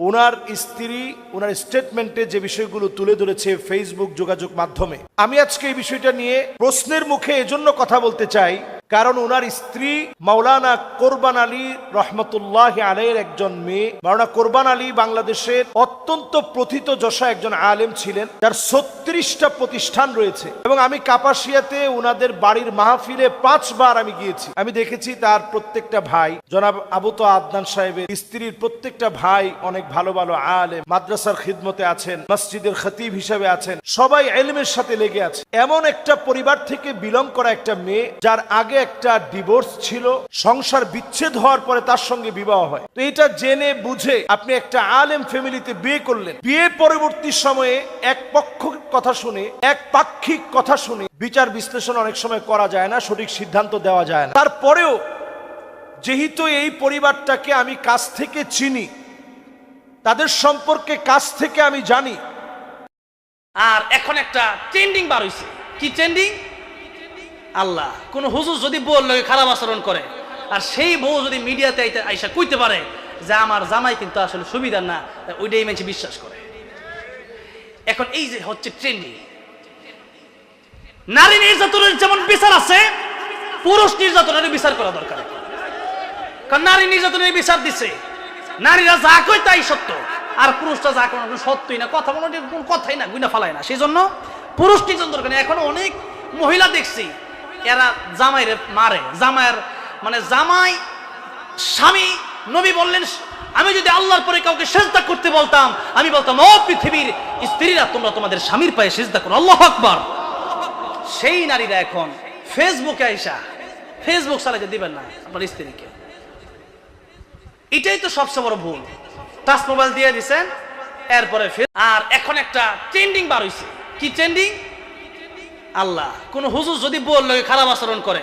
ওনার স্ত্রী ওনার স্টেটমেন্টে যে বিষয়গুলো তুলে ধরেছে ফেসবুক যোগাযোগ মাধ্যমে। আমি আজকে এই বিষয়টা নিয়ে প্রশ্নের মুখে এজন্য কথা বলতে চাই কারণ ওনার স্ত্রী মাওলানা কোরবান আলী রহমতুল্লাহ আলের একজন মেয়ে। মাওলানা কোরবান আলী বাংলাদেশের অত্যন্ত প্রথিত যশা একজন আলেম ছিলেন। যার ছত্রিশটা প্রতিষ্ঠান রয়েছে এবং আমি কাপাসিয়াতে ওনাদের বাড়ির মাহফিলে পাঁচবার আমি গিয়েছি। আমি দেখেছি তার প্রত্যেকটা ভাই। জনাব আবুত আদনান সাহেবের স্ত্রীর প্রত্যেকটা ভাই অনেক ভালো ভালো আলেম। মাদ্রাসার খিদমতে আছেন, মসজিদের খতিব হিসেবে আছেন। সবাই এলিমের সাথে লেগে আছে। এমন একটা পরিবার থেকে বিলং করা একটা মেয়ে, যার আগে একটা ডিভোর্স ছিল, সংসার বিচ্ছেদ হওয়ার পরে তার সঙ্গে বিবাহ হয়। তো এটা জেনে বুঝে আপনি একটা আলেম ফ্যামিলিতে বিয়ে করলেন। বিয়ে পরবর্তী সময়ে এক পক্ষ কথা শুনে, এক পাক্ষিক কথা শুনে বিচার বিশ্লেষণ অনেক সময় করা যায় না, সঠিক সিদ্ধান্ত দেওয়া যায় না। তারপরেও যেহেতু এই পরিবারটাকে আমি কাছ থেকে চিনি, তাদের সম্পর্কে কাছ থেকে আমি জানি। আর এখন একটা ট্রেন্ডিং বার হইছে। কি ট্রেন্ডিং আল্লাহ। কোন হুজুর যদি বউর লগে খারাপ আচরণ করে, আর সেই বউ যদি মিডিয়াতে আইসা কইতে পারে যে আমার জামাই কিন্তু আসলে সুবিধার না ওইটাই মানুষ বিশ্বাস করে। এখন এই যে হচ্ছে ট্রেন্ডিং নারী নির্যাতনের যেমন বিচার আছে, পুরুষ নির্যাতনের বিচার করা দরকার। কারণ নারী নির্যাতনের বিচার দিছে। নারীরা যা কয় তাই সত্য। আর পুরুষটা যা কোনো সত্যই না, কথা কোনো কোনো কথাই না গুইনা ফালায় না। সেই জন্য পুরুষ নির্যাতন দরকার। এখন অনেক মহিলা দেখছি এরা জামাইরে মারে। জামাইয়ের মানে জামাই, স্বামী, নবী বললেন, আমি যদি আল্লাহর পরে কাউকে সেজদা করতে বলতাম, আমি বলতাম, ও পৃথিবীর স্ত্রীরা, তোমরা তোমাদের স্বামীর পায়ে সেজদা করো। আল্লাহ আকবার। সেই নারীরা এখন ফেসবুকে আইসা ফেসবুক চালাতে দিবেন না আপনার স্ত্রীকে। এটাই তো সবচেয়ে বড় ভুল। টাচ মোবাইল দিয়ে দিছেন, এরপরে আর এখন একটা ট্রেন্ডিং বার হইছে। কি ট্রেন্ডিং? আল্লাহ। কোন হুজুর যদি বউর লগে খারাপ আচরণ করে,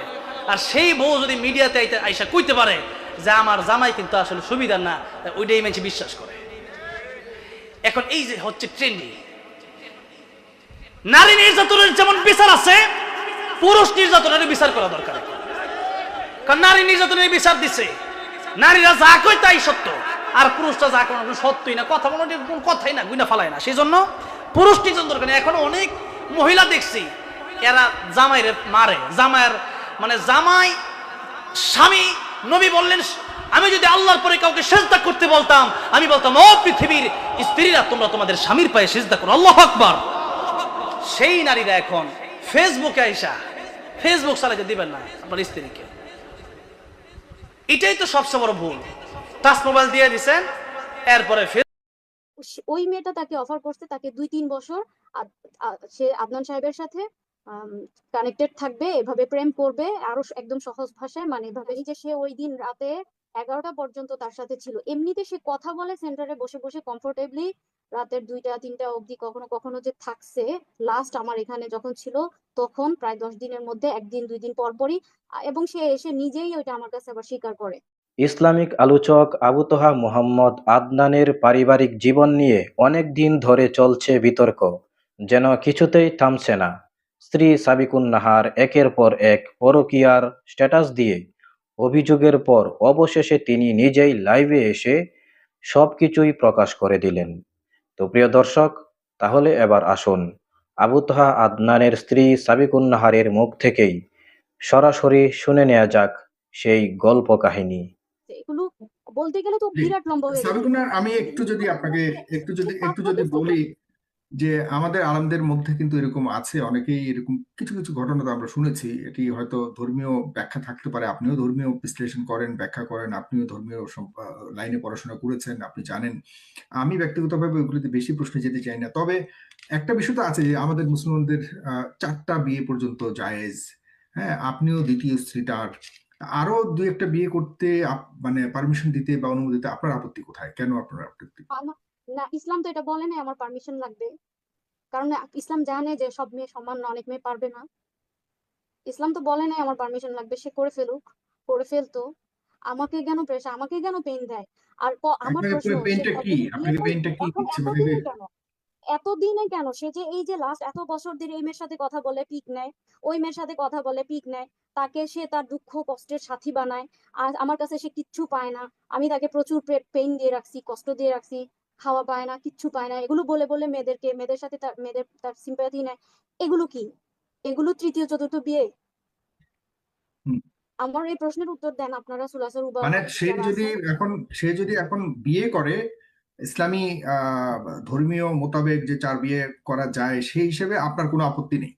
আর সেই বউ যদি মিডিয়াতে আইসা কইতে পারে যে আমার জামাই কিন্তু আসলে সুবিধার না ওইটাই মানুষ বিশ্বাস করে। এখন এই যে হচ্ছে ট্রেন্ডিং নারী নির্যাতনের যেমন বিচার আছে, পুরুষ নির্যাতনের বিচার করা দরকার। কারণ নারী নির্যাতনের বিচার দিছে। নারীরা যা কয় তাই সত্য। আর পুরুষটা যা কোনো সত্যই না, কথা কোনো কথাই না গুইনা ফালায় না। সেই জন্য পুরুষ নির্যাতন দরকার। এখন অনেক মহিলা দেখছি এরা জামাইরে মারে। জামাইয়ের মানে জামাই, স্বামী, নবী বললেন, আমি যদি আল্লাহর পরে কাউকে সেজদা করতে বলতাম, আমি বলতাম, ও পৃথিবীর স্ত্রীরা, তোমরা তোমাদের স্বামীর পায়ে সেজদা করো। আল্লাহ আকবার। সেই নারীরা এখন ফেসবুকে আইসা ফেসবুক চালাতে দিবেন না আপনার স্ত্রীকে। এটাই তো সবচেয়ে বড় ভুল। টাচ মোবাইল দিয়ে দিছেন, এরপরে ওই মেয়েটা তাকে অফার করছে তাকে দুই তিন বছর সে আদনান সাহেবের সাথে। কানেক্টেড থাকবে, এভাবে প্রেম করবে, আরও একদম সহজ ভাষায় মানে এভাবে এই যে সে ওই দিন রাতে এগারোটা পর্যন্ত তার সাথে ছিল। এমনিতে সে কথা বলে সেন্টারে বসে বসে কমফোর্টেবলি রাতের দুইটা, তিনটা অবধি কখনো কখনো যে থাকছে লাস্ট আমার এখানে যখন ছিল, তখন প্রায় দশ দিনের মধ্যে, একদিন, দুই দিন পর পরই এবং সে এসে নিজেই ওইটা আমার কাছে আবার স্বীকার করে। ইসলামিক আলোচক আবু তোহা মোহাম্মদ আদনানের পারিবারিক জীবন নিয়ে অনেক দিন ধরে চলছে বিতর্ক, যেন কিছুতেই থামছে না। স্ত্রী সাবিকুন নাহার একের পর এক পরকীয়ার স্ট্যাটাস দিয়ে অভিযোগের পর অবশেষে তিনি নিজেই লাইভে এসে সবকিছুই প্রকাশ করে দিলেন। তো প্রিয় দর্শক তাহলে এবার আসুন আবু তোহা আদনানের স্ত্রী সাবিকুন নাহারের মুখ থেকেই সরাসরি শুনে নেওয়া যাক সেই গল্প কাহিনী। এগুলো বলতে গেলে তো বিরাট লম্বা হয়ে আমি একটু যদি আপনাকে একটু যদি একটু যদি বলি যে আমাদের আলেমদের মধ্যে কিন্তু এরকম আছে অনেকেই এরকম কিছু কিছু ঘটনা তো আমরা শুনেছি। এটি হয়তো ধর্মীয় ব্যাখ্যা থাকতে পারে। আপনিও ধর্মীয় বিশ্লেষণ করেন ব্যাখ্যা করেন আপনিও ধর্মীয় লাইনে পড়াশোনা করেছেন আপনি জানেন। আমি ব্যক্তিগতভাবে ওইগুলিতে বেশি প্রশ্নে যেতে চাই না। তবে একটা বিষয় তো আছে যে আমাদের মুসলমানদের আহ, চারটা বিয়ে পর্যন্ত জায়েজ। হ্যাঁ আপনিও দ্বিতীয় স্ত্রীটার আরও দুই একটা বিয়ে করতে মানে পারমিশন দিতে বা অনুমতি দিতে আপনার আপত্তি কোথায়? কেন আপনার আপত্তি? না ইসলাম তো এটা বলে না আমার পারমিশন লাগবে। কারণ ইসলাম জানে যে সব মেয়ে সমান না অনেক মেয়ে পারবে না। ইসলাম তো বলে নাই আমার পারমিশন লাগবে সে করে ফেলুক করে ফেলতো। আমাকে কেন প্রেশার আমাকে কেন পেন দেয়? আর আমার প্রশ্ন মানে এতদিনে কেন? এতদিনে কেন? সে যে এই যে লাস্ট এত বছর ধরে এই মেয়ের সাথে কথা বলে পিক নেয় ওই মেয়ের সাথে কথা বলে পিক নেয় তাকে সে তার দুঃখ কষ্টের সাথী বানায়। আর আমার কাছে সে কিচ্ছু পায় না। আমি তাকে প্রচুর পেইন দিয়ে রাখছি কষ্ট দিয়ে রাখছি। খাওয়া পায় না কিচ্ছু পায় না। এগুলো বলে বলে মেয়েদেরকে মেয়েদের সাথে তার মেয়েদের তার সিম্পাথি নেয়। এগুলো কি? এগুলো তৃতীয় চতুর্থ বিয়ে? হুম। আমার এই প্রশ্নের উত্তর দেন আপনারা সুলাসর উবা মানে সে যদি এখন সে যদি এখন বিয়ে করে ইসলামী আহ ধর্মীয় মোতাবেক যে চার বিয়ে করা যায় সেই হিসেবে আপনার কোনো আপত্তি নেই?